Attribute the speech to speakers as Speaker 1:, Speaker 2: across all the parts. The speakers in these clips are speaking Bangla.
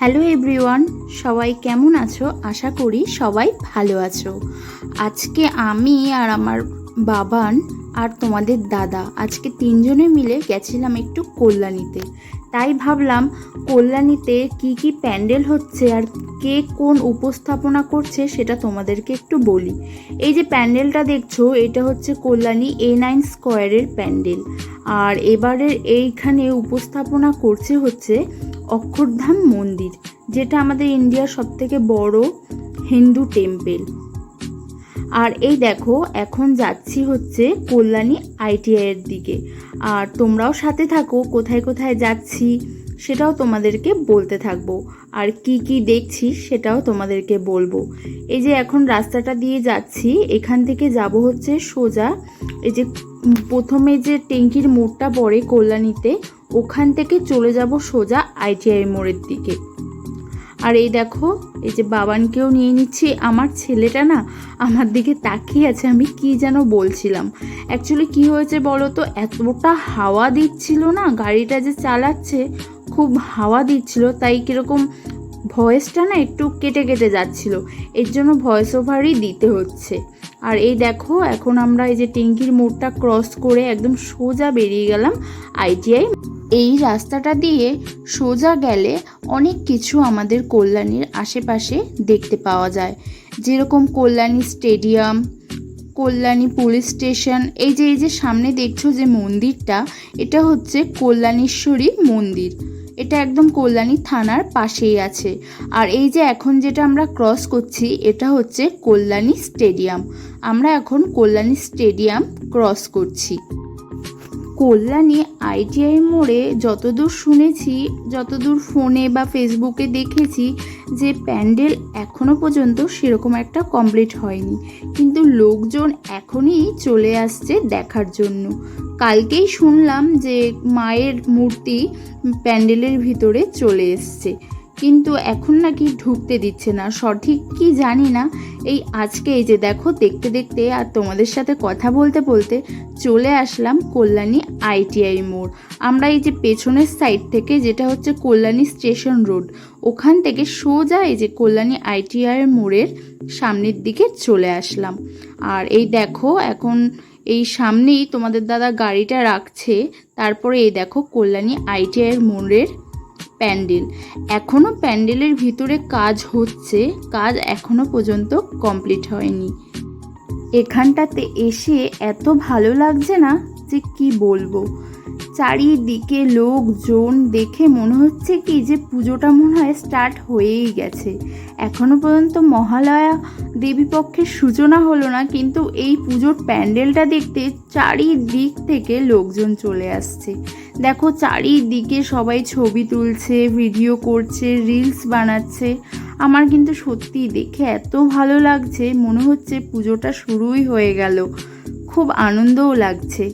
Speaker 1: হ্যালো এভরিওয়ান, সবাই কেমন আছো? আশা করি সবাই ভালো আছো। আজকে আমি আর আমার বাবান আর তোমাদের দাদা আজকে তিনজনে মিলে গেছিলাম একটু কল্যাণীতে। তাই ভাবলাম কল্যাণীতে কি কি প্যান্ডেল হচ্ছে আর কে কোন উপস্থাপনা করছে সেটা তোমাদেরকে একটু বলি। এই যে প্যান্ডেলটা দেখছ, এটা হচ্ছে কল্যাণী এ নাইন স্কোয়ারের প্যান্ডেল। আর এবারের এইখানে উপস্থাপনা করছে হচ্ছে অক্ষরধাম মন্দির, যেটা আমাদের ইন্ডিয়ার সবথেকে বড় হিন্দু টেম্পেল। আর এই দেখো, এখন যাচ্ছি হচ্ছে কল্যাণী আইটিআই এর দিকে। আর তোমরাও সাথে থাকো, কোথায় কোথায় যাচ্ছি সেটাও তোমাদেরকে বলতে থাকব। আর কি কি দেখছি সেটাও তোমাদেরকে বলব। এই যে এখন রাস্তাটা দিয়ে যাচ্ছি, এখান থেকে যাব হচ্ছে সোজা। এই যে প্রথমে যে ট্যাঙ্কির মোড়টা পড়ে কল্যাণীতে ওখান থেকে চলে যাব সোজা আইটিআই মোড়ের দিকে। আর এই দেখো, এই যে বাবানকেও নিয়ে নিচ্ছি, আমার ছেলেটা না আমার দিকে তাকিয়ে আছে, আমি কি যেন বলছিলাম। অ্যাকচুয়ালি কি হয়েছে বলো তো, এতটা হাওয়া দিচ্ছিল না, গাড়িটা যে চালাচ্ছে, খুব হাওয়া দিচ্ছিল, তাই কীরকম ভয়েসটা না একটু কেটে কেটে যাচ্ছিল। এর জন্য ভয়েস ওভারই দিতে হচ্ছে। আর এই দেখো, এখন আমরা এই যে টেঙ্কির মোড়টা ক্রস করে একদম সোজা বেরিয়ে গেলাম আইটিআই এই রাস্তাটা দিয়ে সোজা গেলে অনেক কিছু আমাদের কল্যাণীর আশেপাশে দেখতে পাওয়া যায়। যেরকম Kalyani stadium, Kalyani police station, এই যে এই যে সামনে দেখছ যে মন্দিরটা, এটা হচ্ছে কল্যাণেশ্বরী মন্দির। এটা একদম কল্যাণী থানার পাশেই আছে। আর এই যে এখন যেটা আমরা ক্রস করছি, এটা হচ্ছে কল্যাণী স্টেডিয়াম। আমরা এখন কল্যাণী স্টেডিয়াম ক্রস করছি। কল্যাণী আইটিআই মোড়ে যতদূর শুনেছি, যতদূর ফোনে বা ফেসবুকে দেখেছি যে প্যান্ডেল এখনও পর্যন্ত সেরকম একটা কমপ্লিট হয়নি। কিন্তু লোকজন এখনই চলে আসছে দেখার জন্য। কালকেই শুনলাম যে মায়ের মূর্তি প্যান্ডেলের ভিতরে চলে এসছে। কিন্তু এখন নাকি ঢুকতে দিচ্ছে না। সঠিক কি জানি না। এই আজকে এই যে দেখো, দেখতে দেখতে আর তোমাদের সাথে কথা বলতে বলতে চলে আসলাম কল্যাণী আইটিআই মোড়। আমরা এই যে পেছনের সাইড থেকে যেটা হচ্ছে কল্যাণী স্টেশন রোড, ওখান থেকে সোজা এই যে কল্যাণী আইটিআই মোড়ের সামনের দিকে চলে আসলাম। আর এই দেখো, এখন এই সামনেই তোমাদের দাদা গাড়িটা রাখছে। তারপরে এই দেখো কল্যাণী আইটিআইয়ের মোড়ের প্যান্ডেল। এখনও প্যান্ডেলের ভিতরে কাজ হচ্ছে, কাজ এখনও পর্যন্ত কমপ্লিট হয়নি। এখানটাতে এসে এত ভালো লাগছে না যে কি বলব। চারিদিকে লোকজন দেখে মনে হচ্ছে কি যে পুজোটা মনে হয় স্টার্ট হয়েই গেছে। এখনও পর্যন্ত মহালয়া দেবী পক্ষের সূচনা হলো না, কিন্তু এই পুজোর প্যান্ডেলটা দেখতে চারিদিক থেকে লোকজন চলে আসছে। দেখো চারিদিকে সবাই ছবি তুলছে ভিডিও করছে রিলস বানাচ্ছে। আমার কিন্তু সত্যি দেখে এত ভালো লাগছে, মনে হচ্ছে পুজোটা শুরুই হয়ে গেল। খুব আনন্দও লাগছে।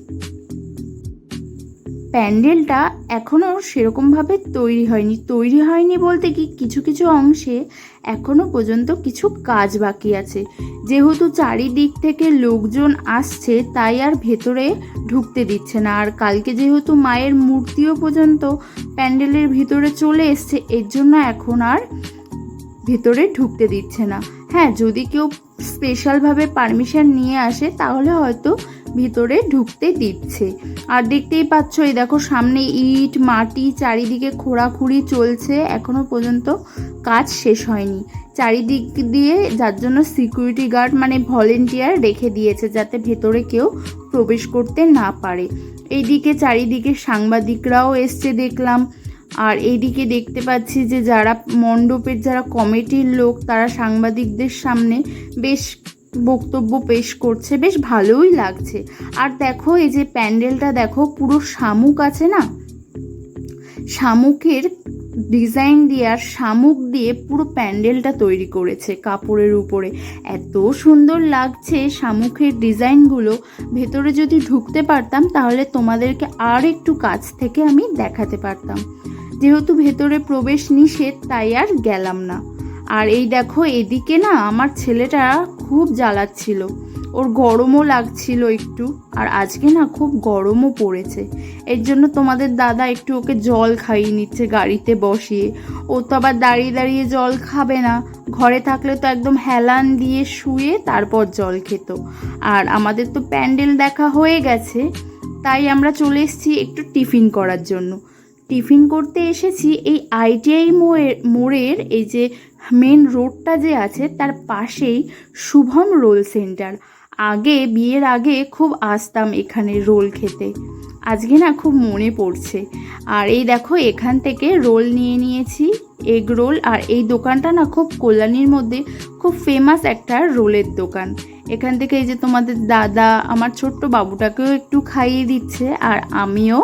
Speaker 1: প্যান্ডেলটা এখনও সেরকমভাবে তৈরি হয়নি। তৈরি হয়নি বলতে কি কিছু কিছু অংশে এখনও পর্যন্ত কিছু কাজ বাকি আছে। যেহেতু চারিদিক থেকে লোকজন আসছে, তাই আর ভেতরে ঢুকতে দিচ্ছে না। আর কালকে যেহেতু মায়ের মূর্তিও পর্যন্ত প্যান্ডেলের ভিতরে চলে এসছে, এর জন্য এখন আর ভেতরে ঢুকতে দিচ্ছে না। হ্যাঁ যদি কেউ স্পেশালভাবে পারমিশন নিয়ে আসে, তাহলে হয়তো ভিতরে ঢুকতে দিচ্ছে। আর দেখতেই পাচ্ছ, এই দেখো সামনে ইট, মাটি, চারিদিকে খোঁড়াখুড়ি চলছে। এখনও পর্যন্ত কাজ শেষ হয়নি। চারিদিক দিয়ে যার জন্য সিকিউরিটি গার্ড মানে ভলেন্টিয়ার রেখে দিয়েছে যাতে ভেতরে কেউ প্রবেশ করতে না পারে। এইদিকে চারিদিকে সাংবাদিকরাও এসছে দেখলাম। আর এইদিকে দেখতে পাচ্ছি যে যারা মণ্ডপের যারা কমিটির লোক, তারা সাংবাদিকদের সামনে বেশ বক্তব্য পেশ করছে, বেশ ভালোই লাগছে। আর দেখো, এই যে প্যান্ডেলটা দেখো, পুরো শামুক আছে না? শামুকের ডিজাইন দিয়ে আর শামুক দিয়ে পুরো প্যান্ডেলটা তৈরি করেছে কাপড়ের উপরে। এত সুন্দর লাগছে শামুকের ডিজাইনগুলো। ভেতরে যদি ঢুকতে পারতাম, তাহলে তোমাদেরকে আর একটু কাছ থেকে আমি দেখাতে পারতাম। যেহেতু ভেতরে প্রবেশ নিষেধ, তাই আর গেলাম না। আর এই দেখো, এদিকে না আমার ছেলেটা খুব জ্বালাচ্ছিল। ওর গরমও লাগছিল একটু, আর আজকে না খুব গরমও পড়েছে। এর জন্য তোমাদের দাদা একটু ওকে জল খাইয়ে নিচ্ছে গাড়িতে বসিয়ে। ও তো আবার দাঁড়িয়ে দাঁড়িয়ে জল খাবে না। ঘরে থাকলে তো একদম হেলান দিয়ে শুয়ে তারপর জল খেত। আর আমাদের তো প্যান্ডেল দেখা হয়ে গেছে, তাই আমরা চলে এসেছি একটু টিফিন করার জন্য। টিফিন করতে এসেছি এই আইটিআই মোড়ের মোড়ের এই যে মেন রোডটা যে আছে, তার পাশেই শুভম রোল সেন্টার আগে, বিয়ের আগে খুব আসতাম এখানে রোল খেতে। আজকে না খুব মনে পড়ছে। আর এই দেখো, এখান থেকে রোল নিয়ে নিয়েছি, এগ রোল। আর এই দোকানটা না খুব কল্যাণীর মধ্যে খুব ফেমাস একটা রোলের দোকান। এখান থেকে এই যে তোমাদের দাদা, আমার ছোট্ট বাবুটাকেও একটু খাইয়ে দিচ্ছে, আর আমিও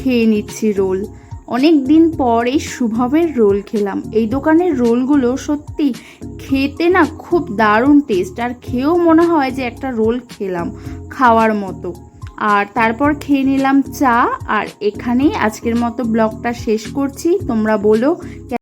Speaker 1: খেয়ে নিচ্ছি রোল। অনেক দিন পর শুভমের রোল খেলাম। এই দোকানের রোলগুলো সত্যি খেতে না খুব দারুণ টেস্ট আর খেয়েও মনে হয় যে একটা রোল খেলাম খাওয়ার মতো। আর তারপর খেয়ে নিলাম চা, আর এখানেই আজকের মতো ব্লগটা শেষ করছি। তোমরা বলো